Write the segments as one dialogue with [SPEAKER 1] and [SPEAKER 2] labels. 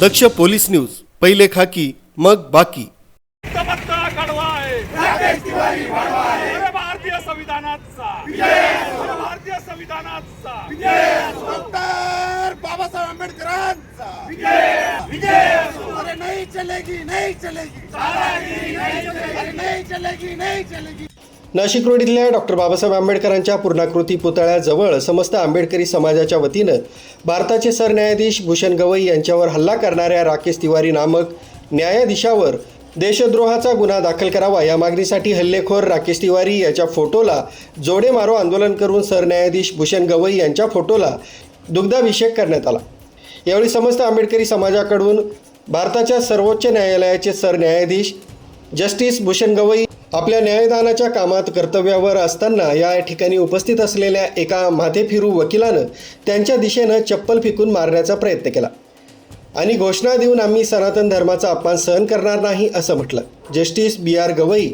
[SPEAKER 1] दक्ष police news पहिले खाकी मग बाकी.
[SPEAKER 2] भारतीय संविधानाचा अरे भारतीय संविधानाचा
[SPEAKER 3] बाबासाहेब आंबेडकरांचा. अरे नहीं चलेगी नहीं चलेगी. अरे नहीं चलेगी नहीं चलेगी.
[SPEAKER 1] नाशिक रोड इथल्या डॉक्टर बाबासाहेब आंबेडकरांच्या पूर्णाकृती पुतळ्याजवळ समस्त आंबेडकरी समाजाच्या वतीनं भारताचे सरन्यायाधीश भूषण गवई यांच्यावर हल्ला करणाऱ्या राकेश तिवारी नामक न्यायाधीशावर देशद्रोहाचा गुन्हा दाखल करावा या मागणीसाठी हल्लेखोर राकेश तिवारी याच्या फोटोला जोडे मारो आंदोलन करून सरन्यायाधीश भूषण गवई यांच्या फोटोला दुग्धाभिषेक करण्यात आला. यावेळी समस्त आंबेडकरी समाजाकडून भारताच्या सर्वोच्च न्यायालयाचे सरन्यायाधीश जस्टिस भूषण गवई आपल्या न्यायदानाच्या कामात कर्तव्यावर असताना या ठिकाणी उपस्थित असलेल्या एका माथेफिरू वकिलानं त्यांच्या दिशेनं चप्पल फेकून मारण्याचा प्रयत्न केला. आणि घोषणा देऊन आम्ही सनातन धर्माचा अपमान सहन करणार नाही असं म्हटलं. जस्टिस बी आर गवई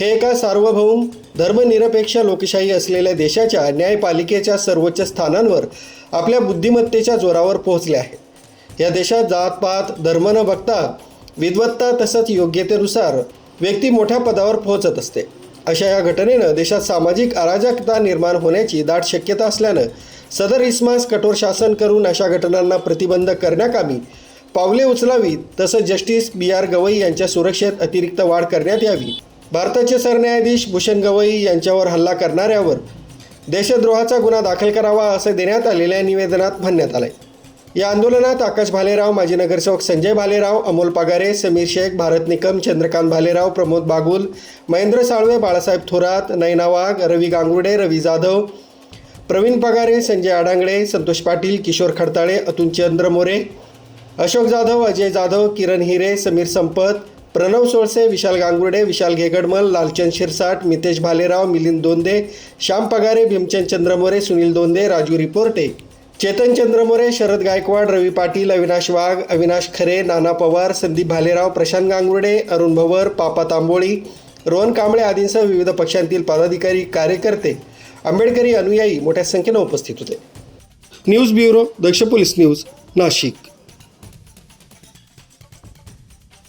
[SPEAKER 1] हे एका सार्वभौम धर्मनिरपेक्ष लोकशाही असलेल्या देशाच्या न्यायपालिकेच्या सर्वोच्च स्थानांवर आपल्या बुद्धिमत्तेच्या जोरावर पोहोचले आहे. या देशात जातपात धर्म न बघता विद्वत्ता तसंच योग्यतेनुसार व्यक्ती मोठ्या पदावर पोहोचत असते. अशा या घटनेनं देशात सामाजिक अराजकता निर्माण होण्याची दाट शक्यता असल्यानं सदर इस्मास कठोर शासन करून अशा घटनांना प्रतिबंध करण्याकामी पावले उचलावीत तसंच जस्टिस बी आर गवई यांच्या सुरक्षेत अतिरिक्त वाढ करण्यात यावी. भारताचे सरन्यायाधीश भूषण गवई यांच्यावर हल्ला करणाऱ्यावर देशद्रोहाचा गुन्हा दाखल करावा असे देण्यात आलेल्या निवेदनात म्हणण्यात आलंय. या आंदोलनात आकाश भालेराव माजी नगरसेवक संजय भालेराव अमोल पगारे समीर शेख भारत निकम चंद्रकांत भालेराव प्रमोद बागुल महेंद्र साळवे बाळासाहेब थोरात नयना वाघ रवी गांगुर्डे रवी जाधव प्रवीण पगारे संजय आडांगडे संतोष पाटील किशोर खडताळे अतुल चंद्र मोरे अशोक जाधव अजय जाधव किरण हिरे समीर संपत प्रणव सोळसे विशाल गांगुर्डे विशाल घेगडमल लालचंद शिरसाट मितेश भालेराव मिलिंद दोंदे श्याम पगारे भीमचंद चंद्रमोरे सुनील दोंदे राजू रिपोर्टे. चेतन चंद्रमोरे शरद गायकवाड रवी पाटील अविनाश वाघ अविनाश खरे नाना पवार संदीप भालेराव प्रशांत गांगुर्डे अरुण भवर पापा तांबोळी रोहन कांबळे आदींसह विविध पक्षांतील पदाधिकारी कार्यकर्ते आंबेडकरी अनुयायी मोठ्या संख्येनं उपस्थित होते. News bureau Daksh police news Nashik.